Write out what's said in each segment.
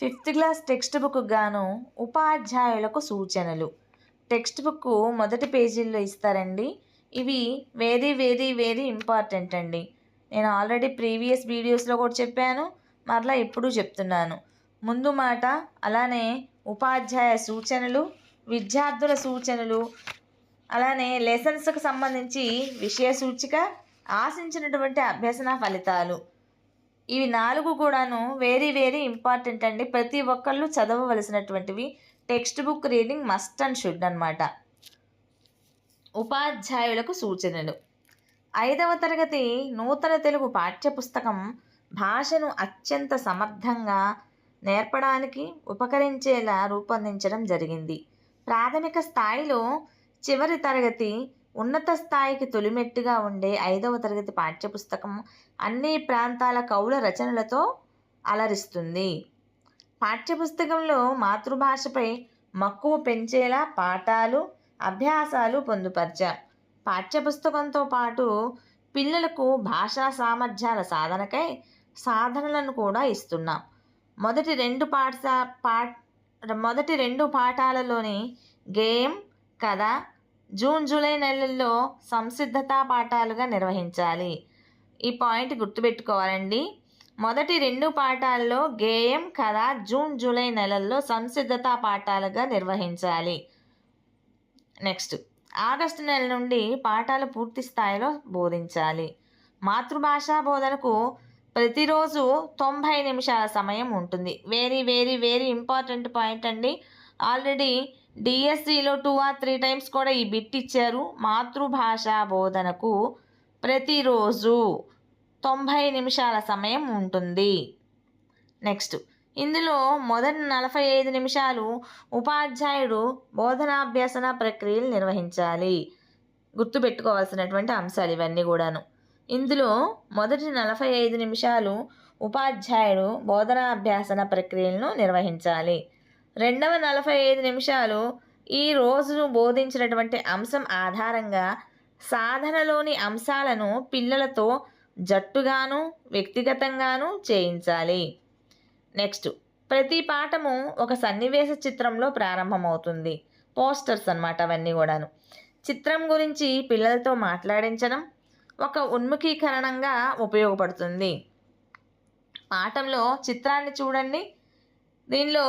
Fifth class text book గాను ఉపాధ్యాయులకు సూచనలు. టెక్స్ట్ బుక్ మొదటి పేజీల్లో ఇస్తారండి. ఇవి వెరీ వెరీ వెరీ ఇంపార్టెంట్ అండి. నేను ఆల్రెడీ ప్రీవియస్ వీడియోస్లో కూడా చెప్పాను. మరలా ఇప్పుడు చెప్తున్నాను. ముందు మాట అలానే ఉపాధ్యాయ సూచనలు విద్యార్థుల సూచనలు అలానే లెసన్స్కు సంబంధించి విషయ సూచిక ఆశించినటువంటి అభ్యసన ఫలితాలు. ఇవి నాలుగు కూడాను వెరీ వెరీ ఇంపార్టెంట్ అండి. ప్రతి ఒక్కళ్ళు చదవవలసినటువంటివి. Textbook reading must and should అనమాట ఉపాధ్యాయులకు సూచనలు. ఐదవ తరగతి నూతన తెలుగు పాఠ్యపుస్తకం భాషను అత్యంత సమర్థంగా నేర్పడానికి ఉపకరించేలా రూపొందించడం జరిగింది. ప్రాథమిక స్థాయిలో చివరి తరగతి ఉన్నత స్థాయికి తొలిమెట్టుగా ఉండే ఐదవ తరగతి పాఠ్యపుస్తకం అన్ని ప్రాంతాల కవుల రచనలతో అలరిస్తుంది. పాఠ్యపుస్తకంలో మాతృభాషపై మక్కువ పెంచేలా పాఠాలు అభ్యాసాలు పొందుపరిచాం. పాఠ్యపుస్తకంతో పాటు పిల్లలకు భాషా సామర్థ్యాల సాధనకై సాధనలను కూడా ఇస్తున్నాం. మొదటి రెండు పాఠశా పాఠ మొదటి రెండు పాఠాలలోని గేమ్ కథ జూన్ జూలై నెలల్లో సంసిద్ధతా పాఠాలుగా నిర్వహించాలి. ఈ పాయింట్ గుర్తుపెట్టుకోవాలండి. మొదటి రెండు పాఠాల్లో గేయం కథ జూన్ జూలై నెలల్లో సంసిద్ధతా పాఠాలుగా నిర్వహించాలి. నెక్స్ట్ ఆగస్టు నెల నుండి పాఠాలు పూర్తి స్థాయిలో బోధించాలి. మాతృభాషా బోధనకు ప్రతిరోజు తొంభై నిమిషాల సమయం ఉంటుంది. Very very very important point అండి. ఆల్రెడీ డిఎస్సిలో టూ ఆర్ త్రీ టైమ్స్ కూడా ఈ బిట్ ఇచ్చారు. మాతృభాష బోధనకు ప్రతిరోజు తొంభై నిమిషాల సమయం ఉంటుంది. నెక్స్ట్ ఇందులో మొదటి నలభై ఐదు నిమిషాలు ఉపాధ్యాయుడు బోధనాభ్యసన ప్రక్రియలు నిర్వహించాలి. గుర్తుపెట్టుకోవాల్సినటువంటి అంశాలు ఇవన్నీ కూడాను. ఇందులో మొదటి నలభై ఐదు నిమిషాలు ఉపాధ్యాయుడు బోధనాభ్యాసన ప్రక్రియలను నిర్వహించాలి. రెండవ నలభై ఐదు నిమిషాలు ఈ రోజు బోధించినటువంటి అంశం ఆధారంగా సాధనలోని అంశాలను పిల్లలతో జట్టుగాను వ్యక్తిగతంగాను చేయించాలి. నెక్స్ట్ ప్రతి పాఠము ఒక సన్నివేశ చిత్రంలో ప్రారంభమవుతుంది. పోస్టర్స్ అన్నమాట అవన్నీ కూడాను. చిత్రం గురించి పిల్లలతో మాట్లాడించడం ఒక ఉన్ముఖీకరణంగా ఉపయోగపడుతుంది. పాఠంలో చిత్రాన్ని చూడండి. దీనిలో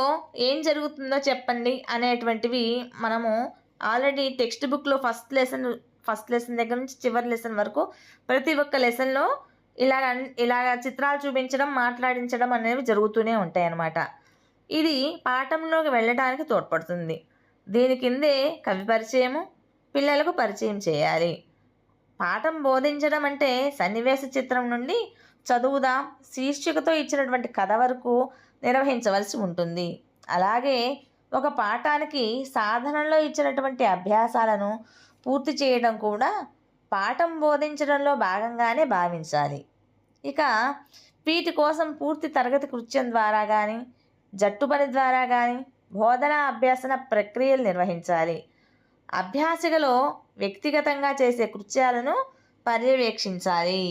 ఏం జరుగుతుందో చెప్పండి అనేటువంటివి మనము ఆల్రెడీ టెక్స్ట్ బుక్లో ఫస్ట్ లెసన్ ఫస్ట్ లెసన్ దగ్గర నుంచి చివరి లెసన్ వరకు ప్రతి ఒక్క లెసన్లో ఇలా ఇలాగ చిత్రాలు చూపించడం మాట్లాడించడం అనేవి జరుగుతూనే ఉంటాయి అన్నమాట ఇది పాఠంలోకి వెళ్ళడానికి తోడ్పడుతుంది. దీని కిందే కవి పరిచయము పిల్లలకు పరిచయం చేయాలి. పాఠం బోధించడం అంటే సన్నివేశ చిత్రం నుండి చదువుదాం శీర్షికతో ఇచ్చినటువంటి కథ వరకు నిర్వహించవలసి ఉంటుంది. అలాగే ఒక పాఠానికి సాధనలో ఇచ్చినటువంటి అభ్యాసాలను పూర్తి చేయడం కూడా పాఠం బోధించడంలో భాగంగానే భావించాలి. ఇక వీటి కోసం పూర్తి తరగతి కృత్యం ద్వారా కానీ జట్టు పని ద్వారా కానీ బోధన అభ్యాసన ప్రక్రియలు నిర్వహించాలి. అభ్యాసికలో వ్యక్తిగతంగా చేసే కృత్యాలను పర్యవేక్షించాలి.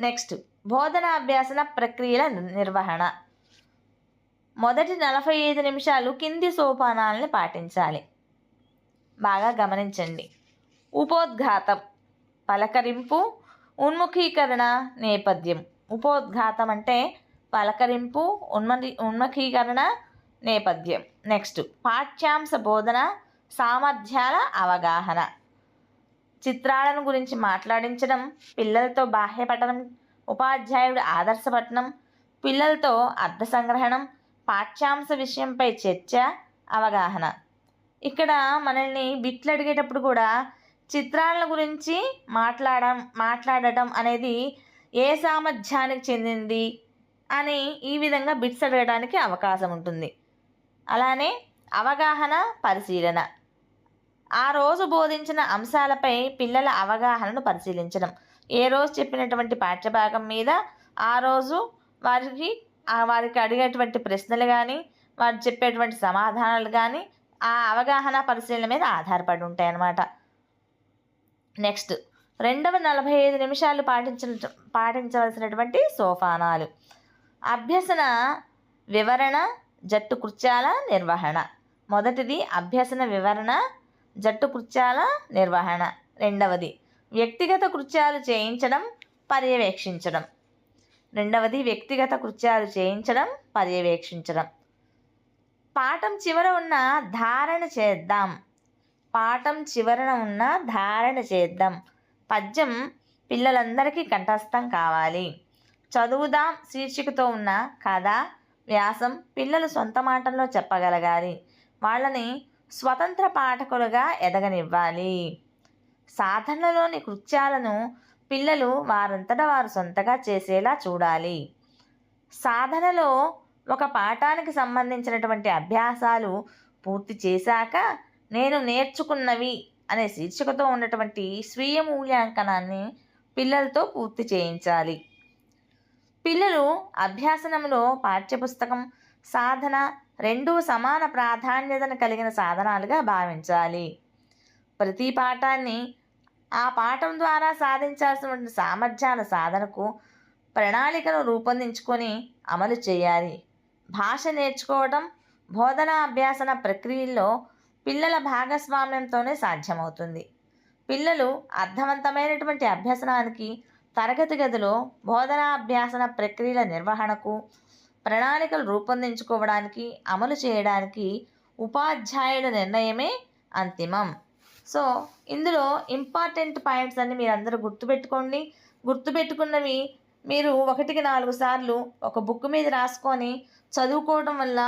నెక్స్ట్ బోధన అభ్యాసన ప్రక్రియల నిర్వహణ. మొదటి నలభై ఐదు నిమిషాలు కింది సోపానాలను పాటించాలి. బాగా గమనించండి. ఉపోద్ఘాతం పలకరింపు ఉన్ముఖీకరణ నేపథ్యం. ఉపోద్ఘాతం అంటే పలకరింపు ఉన్మని ఉన్ముఖీకరణ నేపథ్యం. నెక్స్ట్ పాఠ్యాంశ బోధన సామర్థ్యాల అవగాహన. చిత్రాలను గురించి మాట్లాడించడం పిల్లలతో బాహ్య పఠనం ఉపాధ్యాయుడు ఆదర్శ పఠనం పిల్లలతో అర్థ సంగ్రహణం పాఠ్యాంశ విషయంపై చర్చ అవగాహన. ఇక్కడ మనల్ని బిట్లు అడిగేటప్పుడు కూడా చిత్రాల గురించి మాట్లాడడం మాట్లాడటం అనేది ఏ సామర్థ్యానికి చెందింది అని ఈ విధంగా బిట్స్ అడగడానికి అవకాశం ఉంటుంది. అలానే అవగాహన పరిశీలన. ఆ రోజు బోధించిన అంశాలపై పిల్లల అవగాహనను పరిశీలించడం. ఏ రోజు చెప్పినటువంటి పాఠ్యభాగం మీద ఆ రోజు వారికి వారికి అడిగేటువంటి ప్రశ్నలు కానీ వారు చెప్పేటువంటి సమాధానాలు కానీ ఆ అవగాహన పరిశీలన మీద ఆధారపడి ఉంటాయి అన్నమాట నెక్స్ట్ రెండవ నలభై ఐదు నిమిషాలు పాటించిన పాటించవలసినటువంటి సోపానాలు. అభ్యసన వివరణ జట్టు కృత్యాల నిర్వహణ. మొదటిది అభ్యసన వివరణ జట్టు కృత్యాల నిర్వహణ. రెండవది వ్యక్తిగత కృత్యాలు చేయించడం పర్యవేక్షించడం. రెండవది వ్యక్తిగత కృత్యాలు చేయించడం పర్యవేక్షించడం. పాఠం చివర ఉన్న ధారణ చేద్దాం. పాఠం చివరన ఉన్న ధారణ చేద్దాం. పద్యం పిల్లలందరికీ కంఠస్థం కావాలి. చదువుదాం శీర్షికతో ఉన్న కథ వ్యాసం పిల్లలు సొంత మాటల్లో చెప్పగలగాలి. వాళ్ళని స్వతంత్ర పాఠకులుగా ఎదగనివ్వాలి. సాధనలోని కృత్యాలను పిల్లలు వారంతట వారు సొంతగా చేసేలా చూడాలి. సాధనలో ఒక పాఠానికి సంబంధించినటువంటి అభ్యాసాలు పూర్తి చేశాక నేను నేర్చుకున్నవి అనే శీర్షికతో ఉన్నటువంటి స్వీయ మూల్యాంకనాన్ని పిల్లలతో పూర్తి చేయించాలి. పిల్లలు అభ్యాసనంలో పాఠ్యపుస్తకం సాధన రెండూ సమాన ప్రాధాన్యతను కలిగిన సాధనాలుగా భావించాలి. ప్రతి పాఠాన్ని ఆ పాఠం ద్వారా సాధించాల్సిన సామర్థ్యాల సాధనకు ప్రణాళికను రూపొందించుకొని అమలు చేయాలి. భాష నేర్చుకోవడం బోధనా అభ్యాసన ప్రక్రియల్లో పిల్లల భాగస్వామ్యంతోనే సాధ్యమవుతుంది. పిల్లలు అర్థవంతమైనటువంటి అభ్యసనానికి తరగతి గదిలో బోధనా అభ్యాసన ప్రక్రియల నిర్వహణకు ప్రణాళికలు రూపొందించుకోవడానికి అమలు చేయడానికి ఉపాధ్యాయుల నిర్ణయమే అంతిమం. సో ఇందులో ఇంపార్టెంట్ పాయింట్స్ అన్ని మీరు అందరూ గుర్తుపెట్టుకోండి. గుర్తుపెట్టుకున్నవి మీరు ఒకటికి నాలుగు సార్లు ఒక బుక్ మీద రాసుకొని చదువుకోవడం వల్ల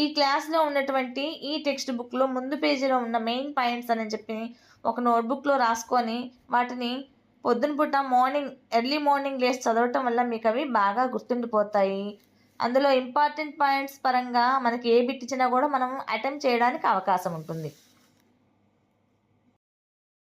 ఈ క్లాస్లో ఉన్నటువంటి ఈ టెక్స్ట్ బుక్లో ముందు పేజీలో ఉన్న మెయిన్ పాయింట్స్ అని చెప్పి ఒక నోట్బుక్లో రాసుకొని వాటిని పొద్దున పూట మార్నింగ్ ఎర్లీ మార్నింగ్ లేచి చదవటం వల్ల మీకు అవి బాగా గుర్తుండిపోతాయి. అందులో ఇంపార్టెంట్ పాయింట్స్ పరంగా మనకి ఏ బిట్ ఇచ్చినా కూడా మనం అటెంప్ట్ చేయడానికి అవకాశం ఉంటుంది.